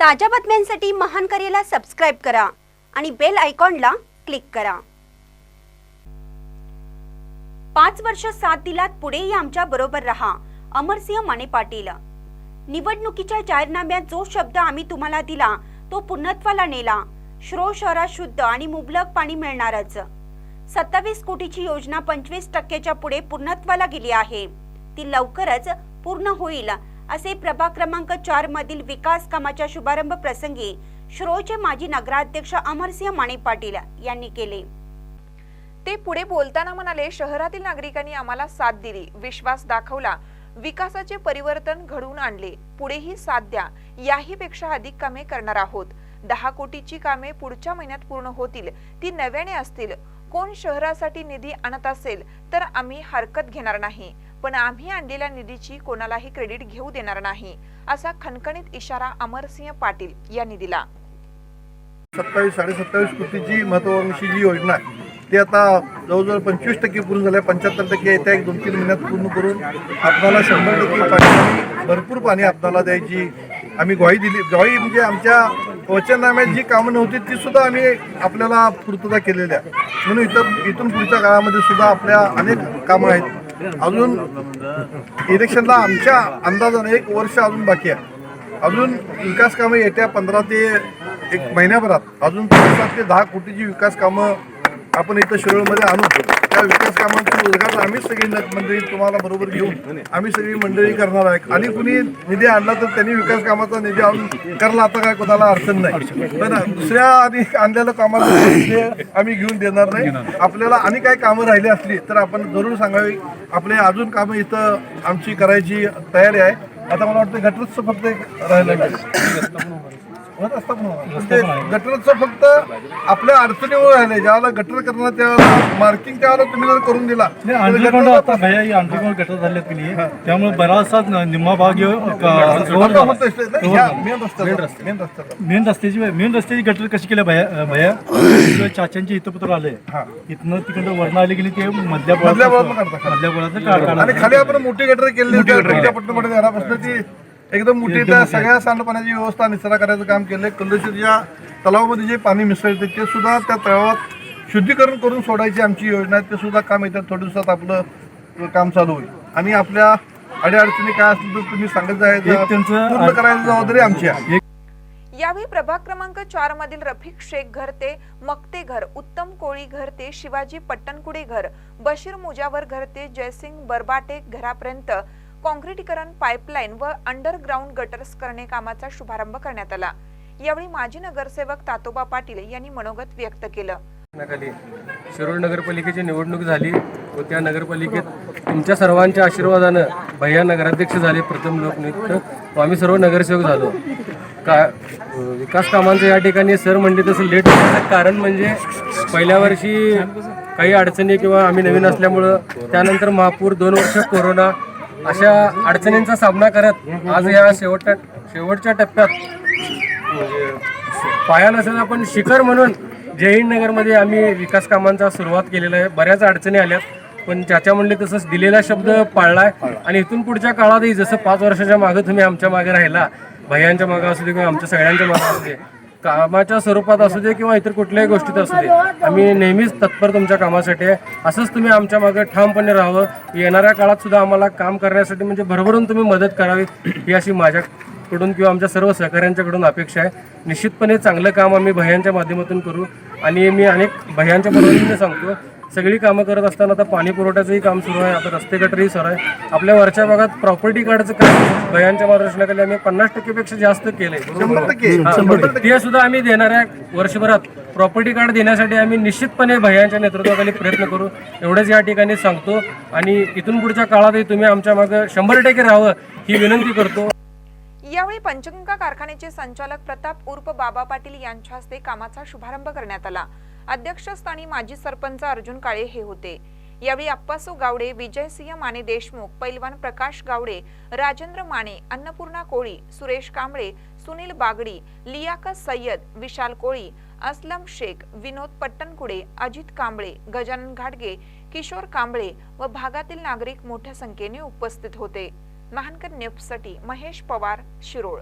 ताज्या बातम्यांसाठी महान करेला सबस्क्राईब करा आणि बेल आयकॉनला क्लिक करा. पाच वर्ष साथ दिलात पुढेही आमच्या बरोबर रहा अमरसिंह माने पाटील. निवडणुकीच्या जाहीरनाम्यात जो शब्द आम्ही तुम्हाला दिला तो पूर्णत्वाला नेला. श्रो शहरात शुद्ध आणि मुबलक पाणी मिळणारच. सत्तावीस कोटीची योजना पंचवीस टक्क्याच्या पुढे पूर्णत्वाला गेली आहे. ती लवकरच पूर्ण होईल. असे प्रभाग क्रमांक चार मधील विकास कामाच्या शुभारंभ प्रसंगी श्रोचे माजी नगराध्यक्ष अमरसिंह माने पाटील यांनी केले. ते पुढे बोलताना म्हणाले शहरातील नागरिकांनी आम्हाला साथ दिली विश्वास दाखवला विकासाचे परिवर्तन घडवून आणले. पुढेही साथ द्या याही पेक्षा अधिक कामे करणार आहोत. दहा कोटीची कामे पुढच्या महिन्यात पूर्ण होतील ती नव्याने असतील. कोण शहरासाठी निधी आणत असेल तर आम्ही हरकत घेणार नाही. पण आम्ही आणलेल्या निधीची कोणालाही क्रेडिट घेऊ देणार नाही असा खणखणीत इशारा अमरसिंह पाटील यांनी दिला. सत्तावीस साडेसत्तावीस कोटीची महत्वाकांक्षी जी योजना आहे ती आता जवळजवळ पंचवीस टक्के पूर्ण झाल्या पंच्याहत्तर टक्के येत्या एक दोन तीन महिन्यात पूर्ण करून आपणाला शंभर टक्के पाणी भरपूर पाणी आपणाला द्यायची आम्ही ग्वाही दिली. ग्वाही म्हणजे आमच्या वचननाम्यात जी कामं नव्हती ती सुद्धा आम्ही आपल्याला पूर्तता केलेल्या आहे. म्हणून इथं इथून पुढच्या काळामध्ये सुद्धा आपल्या अनेक कामं आहेत. अजून इलेक्शनला आमच्या अंदाजाने एक वर्ष अजून बाकी आहे. अजून विकास कामं येत्या पंधरा ते एक महिन्याभरात अजून सात ते दहा कोटीची विकास कामं आपण इथं शिरोळमध्ये आणू. त्या विकास कामांचं उद्घाटन आम्ही सगळी मंडळी तुम्हाला बरोबर घेऊन आम्ही सगळी मंडळी करणार आहे. आणि कुणी निधी आणला तर त्यांनी विकास कामाचा निधी आणून करला आता काय कोणाला अडचण नाही. पण दुसऱ्या आणि आणलेलं कामाला निधी आम्ही घेऊन देणार नाही. आपल्याला आणि काही कामं राहिली असली तर आपण जरूर सांगावी. आपले अजून कामं इथं आमची करायची तयारी आहे. आता मला वाटतं गटरचं फक्त एक राहिलं आहे. होत असतं पण होणार. ते गटरचं फक्त आपल्या अडचणीवर राहिले. ज्यावेळेला गटर करणार त्यावेळेला मार्किंग त्यावेळेला तुम्ही जर करून दिला अंडरग्राऊंड आता भैया ही गटर झालेत की नाही त्यामुळे बराचसा निम्मा भाग झाला. मेन रस्त्याला मेन रस्त्याची मेन रस्त्याची. गटर कशी केल्या भैया भैया? इकडं चाच्यांच्या इथं पत्र आलंय हा. इथनं तिकडं वर्ण आले की नाही ते मधल्या मधल्या बोळात आणि खाली आपण मोठी गटर केली घरापासून ती एकदम मोठी त्या सगळ्या सांडपाण्याची व्यवस्था निचरा करायचं काम केलंय. कल्लोशीच्या तलावामध्ये जे पाणी मिसळते ते सुद्धा त्या तळावात शुद्धीकरण करून सोडायची आमची योजना आहे. ते सुद्धा काम येत्या थोड्या दिवसात आपलं काम चालू होईल. आणि आपल्या अडीअडचणी काय असतील तर तुम्ही सांगत त्यांचं- पूर्ण करायची जबाबदारी आमची आहे. यावेळी प्रभाग क्रमांक चार मधील रफिक शेख घर ते मक्ते घर उत्तम कोळी घर ते शिवाजी पट्टणकुडे घर बशीर मुजावर घर ते जयसिंग बरबाटे घरापर्यंत काँक्रिटीकरण पाईपलाईन व अंडरग्राऊंड गटर्स करणे कामाचा शुभारंभ करण्यात आला. यावेळी माजी नगरसेवक तातोबा पाटील यांनी मनोगत व्यक्त केलं. शिरोळ नगरपालिकेची निवडणूक झाली व त्या नगरपालिकेत तुमच्या सर्वांच्या आशीर्वादानं भैया नगराध्यक्ष झाले प्रथम लोकनियुक्त. व आम्ही सर्व नगरसेवक झालो. का विकास कामांचं या ठिकाणी सर म्हणले तसं लेट होण्याचं कारण म्हणजे पहिल्या वर्षी काही अडचणी किंवा आम्ही नवीन असल्यामुळं त्यानंतर महापूर दोन वर्ष कोरोना अशा अडचणींचा सामना करत आज या शेवटच्या शेवटच्या टप्प्यात म्हणजे पाया नसेल आपण शिखर म्हणून जय हिंद नगरमध्ये आम्ही विकास कामांचा सुरुवात केलेला आहे. बऱ्याच अडचणी आल्यात पण चाचा म्हणले तसंच दिलेला शब्द पाळलाय. आणि इथून पुढच्या काळातही जसं पाच वर्षाच्या मागे तुम्ही आमच्या मागे राहिला भैयांच्या मागे असू दे किंवा आमच्या सगळ्यांच्या मागे असू दे कामाच्या स्वरूपात असू दे किंवा इतर कुठल्याही गोष्टीत असू दे आम्ही नेहमीच तत्पर तुमच्या कामासाठी आहे. असंच तुम्ही आमच्या मागे ठामपणे राहावं. येणाऱ्या काळात सुद्धा आम्हाला काम करण्यासाठी म्हणजे भरभरून तुम्ही मदत करावी ही अशी माझ्याकडून किंवा आमच्या सर्व सहकाऱ्यांच्याकडून अपेक्षा आहे. निश्चितपणे चांगलं काम आम्ही भयांच्या माध्यमातून करू. आणि मी अनेक भयांच्या परवानगीने सांगतो सगळी कामं करत असताना आता पाणी पुरवठ्याचंही काम सुरू आहे. आता रस्ते गटरही सुरू आहे. आपल्या वरच्या भागात प्रॉपर्टी कार्डचं काम भयांच्या मार्गदर्शनाखाली आम्ही पन्नास टक्केपेक्षा जास्त केलंय. ते सुद्धा आम्ही देणाऱ्या वर्षभरात. प्रॉपर्टी कार्ड देण्यासाठी आम्ही निश्चितपणे भैयांच्या नेतृत्वाखाली प्रयत्न करू. एवढेच या ठिकाणी सांगतो. आणि इथून पुढच्या काळातही तुम्ही आमच्या मागे शंभर टक्के राहावं ही विनंती करतो. यावेळी पंचगंगा कारखान्याचे संचालक प्रताप उर्फ बाबा पाटील यांच्या हस्ते कामाचा शुभारंभ करण्यात आला. अध्यक्षस्थानी माजी सरपंच अर्जुन काळे हे होते. यावेळी अप्पासू गावडे विजयसिंह माने देशमुख पैलवान प्रकाश गावडे राजेंद्र माने अन्नपूर्णा कोळी सुरेश कांबळे सुनील बागडी लियाका सय्यद विशाल कोळी असलम शेख विनोद पट्टणकुडे अजित कांबळे गजानन घाटगे किशोर कांबळे व भागातील नागरिक मोठ्या संख्येने उपस्थित होते. महानकर न्यूजसाठी महेश पवार शिरोळ.